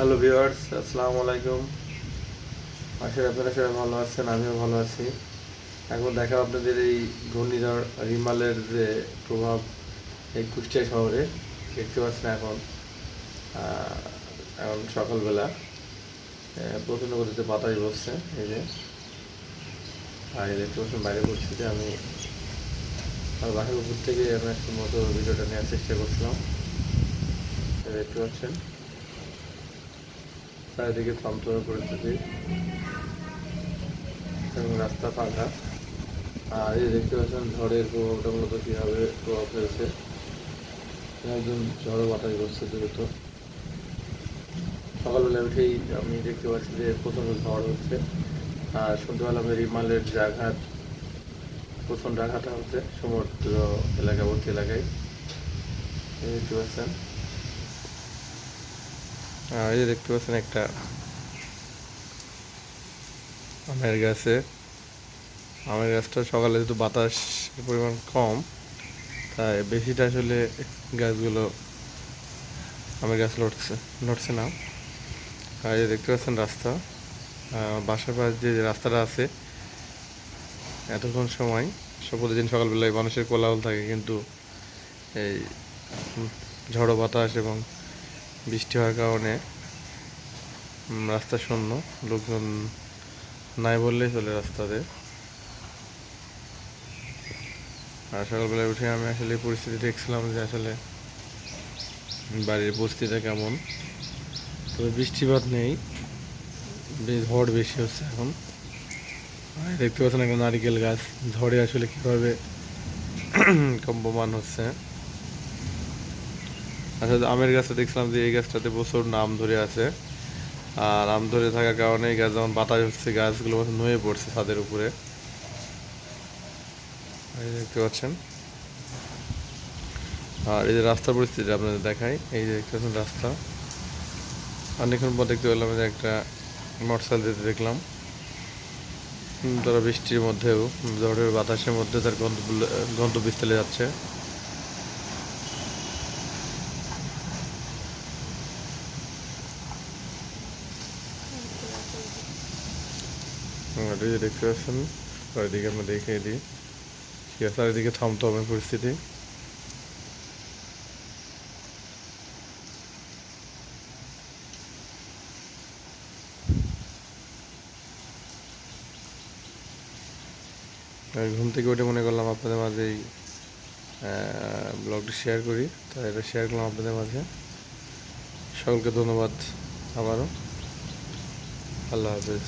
Hello viewers আসসালামু আলাইকুম আশা আপনারা সবাই ভালো আছেন, আমিও ভালো আছি। এখন দেখা আপনাদের এই ঘূর্ণিঝড় রিমালের যে প্রভাব এই কুষ্টিয়া শহরে। দেখতে পাচ্ছেন এখন এখন সকালবেলা প্রচণ্ড গতিতে বাতাস বসছে, এই যে। আর দেখতে পাচ্ছেন বাইরে পরিস্থিতি, আমি আর বাসার উপর থেকে আমি একটু মতো ভিডিওটা নেওয়ার চেষ্টা করছিলাম। দেখতে পাচ্ছেন। চারিদিকে থমথমে পরিস্থিতি এবং রাস্তা ফাঁকা। আর এই দেখতে পাচ্ছেন, ঝড়ের প্রভাবটা মূলত কীভাবে প্রভাব ফেলছে একদম ঝড় বাতাস করছে দ্রুত। সকালবেলা উঠেই আমি দেখতে পাচ্ছি যে প্রচণ্ড ঝড় হচ্ছে। আর শুনতে পেলাম রিমালের যে আঘাত প্রচণ্ড আঘাত হচ্ছে সমুদ্র এলাকাবর্তী এলাকায়। দেখতে পাচ্ছেন এই যে দেখতে পাচ্ছেন একটা আমের গাছে। আমের গাছটা সকালে যেহেতু বাতাস পরিমাণ কম, তাই বেশিটা আসলে গাছগুলো, আমের গাছ লড়ছে লড়ছে না। আর এই দেখতে পাচ্ছেন রাস্তা বাসার পাশ যে রাস্তাটা আছে, এতক্ষণ সময় প্রতিদিন সকালবেলায় মানুষের কোলাহল থাকে, কিন্তু এই ঝড়ো বাতাস এবং বৃষ্টি হওয়ার কারণে রাস্তা শূন্য, লোকজন নাই বললেই চলে রাস্তাতে। আর সকালবেলায় উঠে আমি আসলে পরিস্থিতি দেখছিলাম যে আসলে বাড়ির পরিস্থিতিটা কেমন। তবে বৃষ্টিপাত নেই ঝড় বেশি হচ্ছে এখন। দেখতে পাচ্ছেন এখন নারিকেল গাছ, ঝড়ে আসলে কীভাবে কম্পমান হচ্ছে। আসলে আমের গাছটা দেখছিলাম যে এই গাছটাতে প্রচুর নাম ধরে আছে। আর আম ধরে থাকার কারণে এই গাছ যখন বাতাস হচ্ছে, গাছগুলো নুয়ে পড়ছে ছাদের উপরে। দেখতে পাচ্ছেন। আর এই যে রাস্তার পরিস্থিতি আপনাদের দেখাই, এই যে দেখতে পাচ্ছেন রাস্তা। অনেকক্ষণ পর দেখতে পেলাম যে একটা মোটরসাইকেল যেতে দেখলাম। তারা বৃষ্টির মধ্যেও, ঝড়ের বাতাসের মধ্যে তার গন্তব্য গন্তব্যস্থলে যাচ্ছে। যে দেখতে পাচ্ছেন। চারিদিকে আমরা দেখে দিই। ঠিক আছে, চারিদিকে থামতে হবে পরিস্থিতি ঘুম থেকে উঠে মনে করলাম আপনাদের মাঝে এই ব্লগটি শেয়ার করি। তাই এটা শেয়ার করলাম আপনাদের মাঝে। সকলকে ধন্যবাদ আবারও। আল্লাহ হাফেজ।